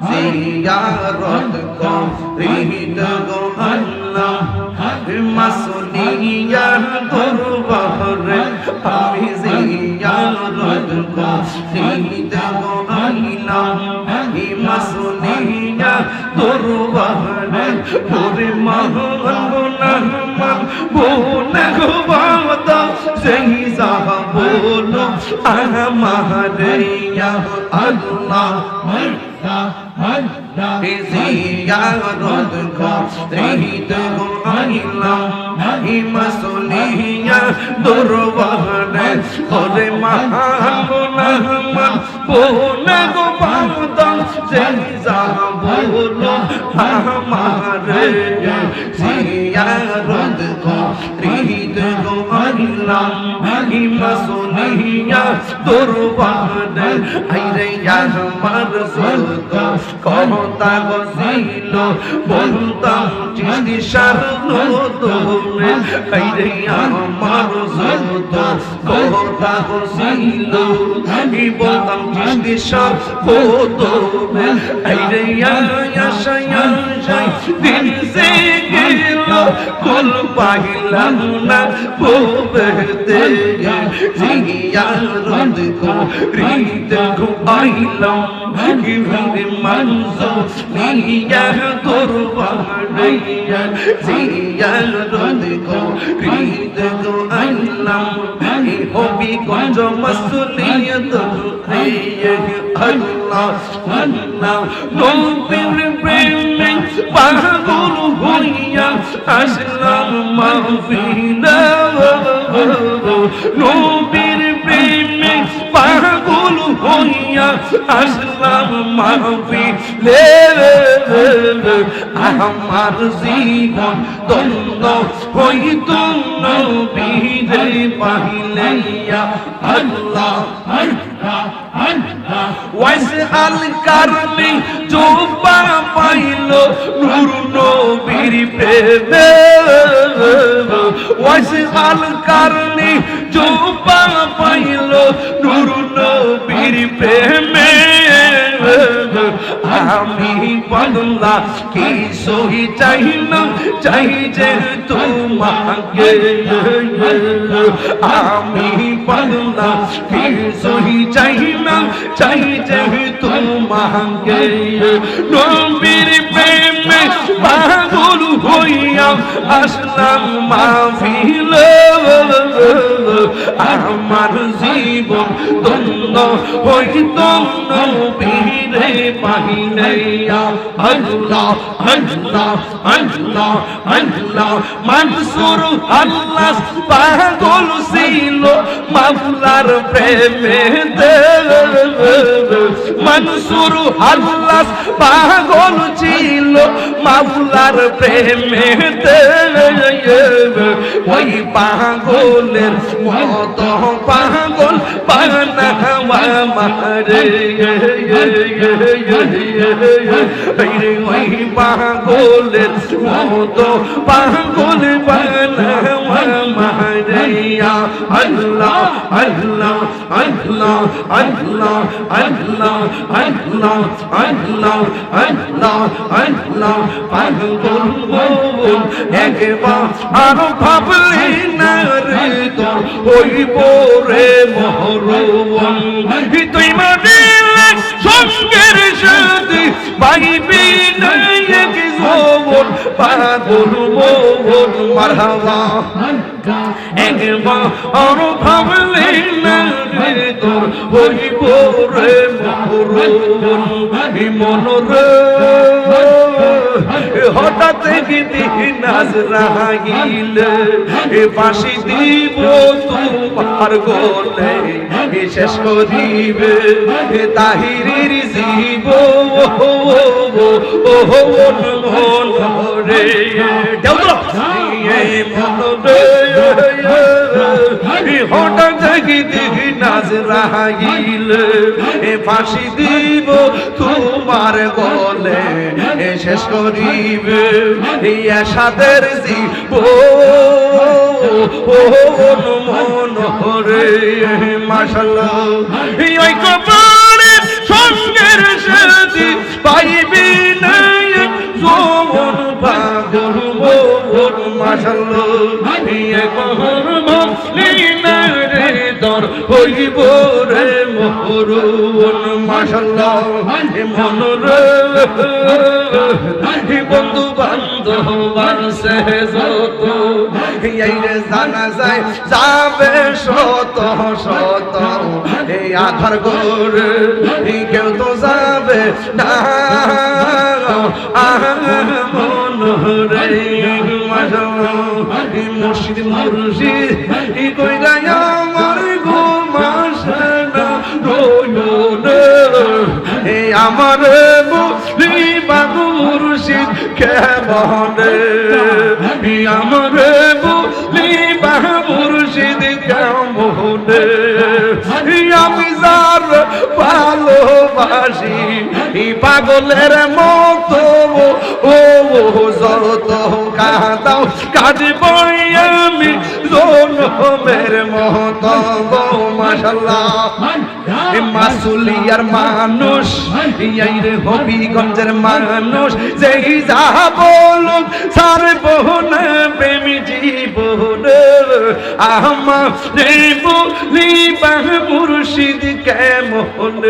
জিয়ারত করিত গো আল্লাহ মাসুলিয়া দরবারে আমি জিয়ারত করিত গো আল্লাহ মাসুলিয়া দরবারে ওরে মহান গুনাহমান বোনা গো বাবা সেই বলো আমারে ইয়া আল্লাহ জিয়ারত بزيارة قصريد الله مسؤولية دروانة خرمان نهمان بونه بردان زيزا بولو هماره زيارة বন্দা মহিমা সুনিয়া দুর্বান আইরে আমার সুত কহতা গজিল বন্দা চিনি সার কাইরিয়া মারুজু তো কোতা হুসাইল আমি বলতাম চিশতি সব কোত মে কাইরিয়া ইয়াশায়া দিন সে গেল কল পাইলাম না ভোবেতে জিয়া রদ কো রিতে কো আইলাম নিয়ার কোরবানাইয়ার সিরিয়াল রদ গো রিদ গো আল্লাহ হবি গঞ্জ মসলিয়ত আইয়ে আল্লাহ আল্লাহ নবীর প্রেমে পাগল হইয়া আসলাম মাহফিলা নবী আসলাম মাহফিলে আমার জীবন দ্বন্দ্ব হইত নবীরে পাহিলেয়া আল্লাহ ওয়াইস আল কারণে জোবা পাইল নূর নবীর প্রেমে। ওয়াইস আল কারণে জোবা পাইল নূর নবীর প্রেমে। আমি বদলা কি সহি চাই না? চাই যে তোমাকে। আমি বদলা কি সহি চাই না? চাই যে তোমাকে। নবীর প্রেমে পাগল হইয়া আসলাম মাহফিল। আমার জীবন দ্বন্দ্ব হইত নবীরে महीने महीने अल्लाह अल्लाह अल्लाह अल्लाह मंसूर अल्लाह पागल सीलो मौलार प्रेम मंसूर अल्लाह पागल ची মাওলার প্রেমে ওই পাগলের মত পাগল বানাওয়া মারে। ওই পাগলের মত পাগল বানাওয়া মারে। আল্লাহ আল্লাহ আল্লাহ আল্লাহ আল্লাহ আল্লাহ আল্লাহ আল্লাহ আল্লাহ পাগল বল একবার আরও ভাবলি না রে তোর হইব রে মহরবন তুই মারিলে সঙ্গের সাথে পাইবি না এক যৌবন পাগল মারহাবা। হঠাৎ গিয়ে নাজরাইল এ বাসি দিব তোমার গোলে শেষ করিবে তাহিরির জীব। ও মন মন রে দেও হঠাৎ দেখি দেখি নাচ রাগিল এ ফাঁসি দিব তোমার গলে এ শেষ করিবে এই আশাদের জীব মন হরে মাসাল সঙ্গের সাথী পাইব মাশাল্লাহ ইয়ে মোহর মসলিনারে দর হইব রে বন্ধু বান্ধব বাসে যত এই রে জানা যায়, যাবে শত শত এই আধার গোরে কেউ তো যাবে না। মনরে মুর্শিদ মুর্শিদ ই কইরা আমার গো মাসে না, রইল এ আমার মুসলি বাবু মুর্শিদ কেমনে? আমার মুসলি বাবু মুর্শিদ কেমনে? আমি যার ভালোবাসি পাগলের মতো ও কাঁদাও কাঁদব আমি গো মাশাল্লাহ। মাসুলিয়ার মানুষ রে হবিগঞ্জের মানুষ যেই যা বলুক সার বহুন প্রেমী জীবন। আহমা রে বলি বাহ মুর্শিদ কেমন?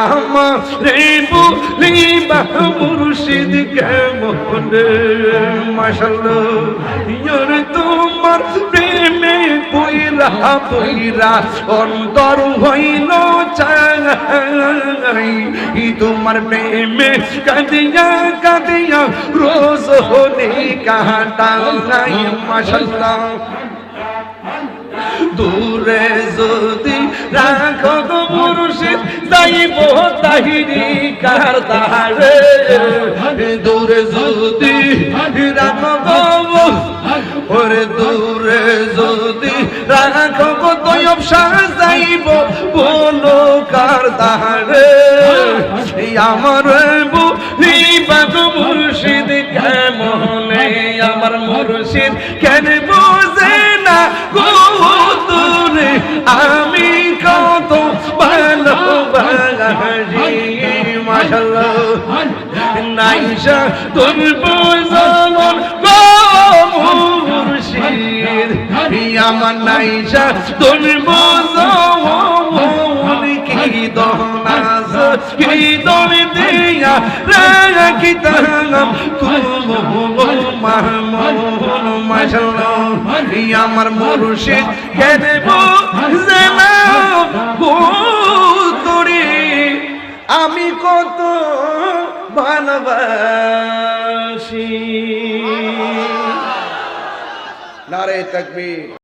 আহমা রে বলি বাহ মুর্শিদ কেমন? মাশাল্লাহ তোমার প্রেমে পইরা পইরা অন্তর হইল চাই। তোমার প্রেমে কাঁদিয়া কাঁদিয়া রোজ হলে কাটাই মাশাল্লাহ। দূরে যদি রাখো গো মুর্শিদ যাইব তাহিরি কার তাহারে। দূরে যদি ওরে দূরে যদি রাখো গো তয়ব সাজাইব বলো কার তাহারে আমার মুর্শিদ কেমনে? আমার মুর্শিদ কেন বোঝে না গো তোরে আমি কত ভালো মাশাল্লাহ। নাইসা তোর আমার নাইসা তোর বোঝামন কি দহনাজ? কি দন দিয়া রাখিতাম তুম মাহমুন আমার মুর্শিদ না গো তোরে আমি কত ভালোবাসি। নারে তকবীর